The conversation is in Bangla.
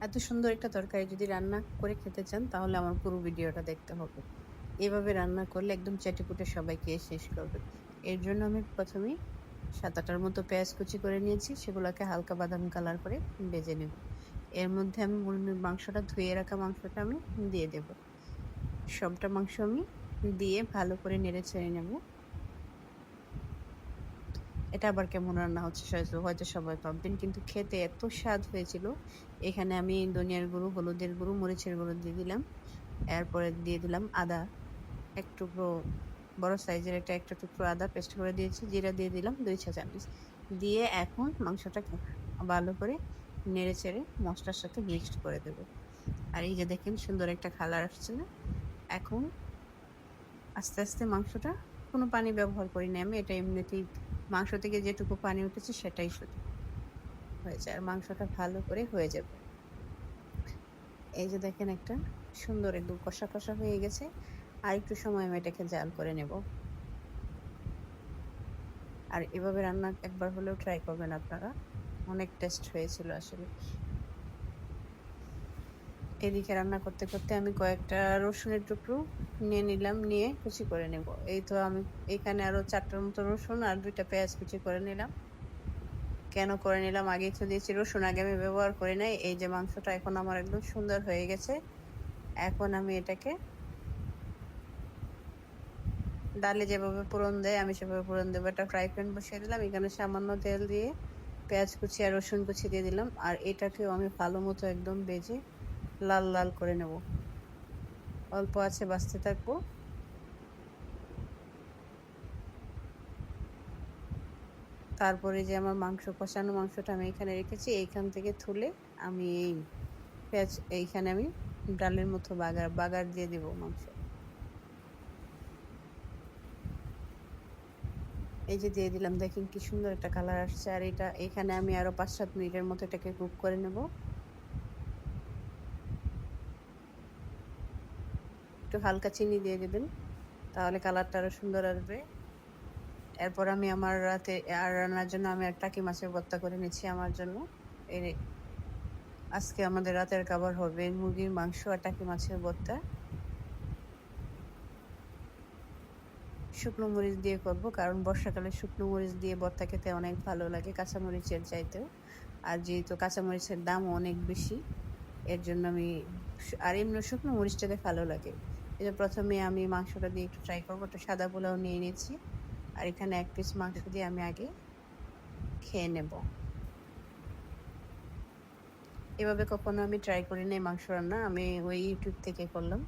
এত সুন্দর একটা তরকারি যদি রান্না করে খেতে চান, তাহলে আমার পুরো ভিডিওটা দেখতে হবে। এভাবে রান্না করলে একদম চেটেপুটে সবাই খেয়ে শেষ করবে। এর জন্য আমি প্রথমেই সাত আটার মতো পেঁয়াজ কুচি করে নিয়েছি, সেগুলোকে হালকা বাদাম কালার করে ভেজে নেব। এর মধ্যে আমি মুরগির মাংসটা ধুয়ে রাখা মাংসটা আমি দিয়ে দেব। সবটা মাংস আমি দিয়ে ভালো করে নেড়ে ছেড়ে নেব। এটা আবার কেমন রান্না হচ্ছে হয়তো সবাই ভাববেন কিন্তু খেতে এত স্বাদ হয়েছিল। এখানে আমি ধনিয়ার গুঁড়ো, হলুদের গুঁড়ো, মরিচের গুঁড়ো দিয়ে দিলাম। এরপরে দিয়ে দিলাম আদা। এক টুকরো, বড় সাইজের একটা একটা টুকরো আদা পেস্ট করে দিয়েছি, জিরা দিয়ে দিলাম দুই চা চামচ। দিয়ে এখন মাংসটাকে ভালো করে নেড়ে চেড়ে মশলার সাথে মিক্সড করে দেবো। আর এই যে দেখেন সুন্দর একটা কালার আসছে না? এখন আস্তে আস্তে মাংসটা কোনো পানি ব্যবহার করি না আমি, এটা এমনিতেই মাংস থেকে যেটুকু পানি উঠেছে সেটাই শুধু হয়েছে। আর মাংসটা ভালো করে হয়ে যাবে। এই যে দেখেন একটা সুন্দর একদম কষা কষা হয়ে গেছে। আর একটু সময় আমি এটাকে জাল করে নেব। আর এভাবে রান্না একবার হলেও ট্রাই করবেন আপনারা। অনেক টেস্ট হয়েছিল আসলে। এদিকে রান্না করতে করতে আমি কয়েকটা রসুনের টুকরো নিয়ে নিলাম, নিয়ে কুচি করে নেব। এই তো আমি এখানে আরও চারটার মতো রসুন আর দুইটা পেঁয়াজ কুচি করে নিলাম। কেন করে নিলাম? আগে তো দিয়েছি রসুন, আগে আমি ব্যবহার করে নাই। এই যে মাংসটা এখন আমার একদম সুন্দর হয়ে গেছে। এখন আমি এটাকে ডালে যেভাবে পুরন দেয়, আমি সেভাবে পুরন দেবো। একটা ফ্রাই প্যান বসিয়ে দিলাম। এখানে সামান্য তেল দিয়ে পেঁয়াজ কুচি আর রসুন কুচি দিয়ে দিলাম। আর এটাকেও আমি ভালো মতো একদম বেজে লাল লাল করে নেব। অল্প আছে, বাঁচতে থাকব। তারপরে যে আমার মাংস, কষানো মাংসটা আমি এখানে রেখেছি, এইখান থেকে তুলে আমি এই পেঁয়াজ, এইখানে আমি ডালের মতো বাগার বাগার দিয়ে দেবো মাংস। এই যে দিয়ে দিলাম, দেখেন কি সুন্দর একটা কালার আসছে। আর এটা, এখানে আমি আরও পাঁচ সাত মিনিটের মতো এটাকে কুক করে নেব। একটু হালকা চিনি দিয়ে দেবেন, তাহলে কালারটা আরও সুন্দর আসবে। এরপর আমি আমার রাতে আর রান্নার জন্য আমি একটা টাকি মাছের ভর্তা করে নিচ্ছি আমার জন্য। এই আজকে আমাদের রাতের খাবার হবে মুরগির মাংস আর টাকি মাছের ভর্তা শুকনো মরিচ দিয়ে করব, কারণ বর্ষাকালে শুকনো মরিচ দিয়ে ভর্তা খেতে অনেক ভালো লাগে কাঁচামরিচের চাইতেও। আর যেহেতু কাঁচামরিচের দাম অনেক বেশি, এর জন্য আমি আর এমনি শুকনো মরিচটাতে ভালো লাগে। এই প্রথমে আমি মাংসটা দিয়ে একটু ট্রাই করব। একটু সাদা পোলাও নিয়ে নিয়েছি আর এখানে এক পিস মাংস দিয়ে আমি আগে খেয়ে নেব। এভাবে কখনো আমি ট্রাই করি নাই মাংস রান্না। আমি ওই ইউটিউব থেকে করলাম।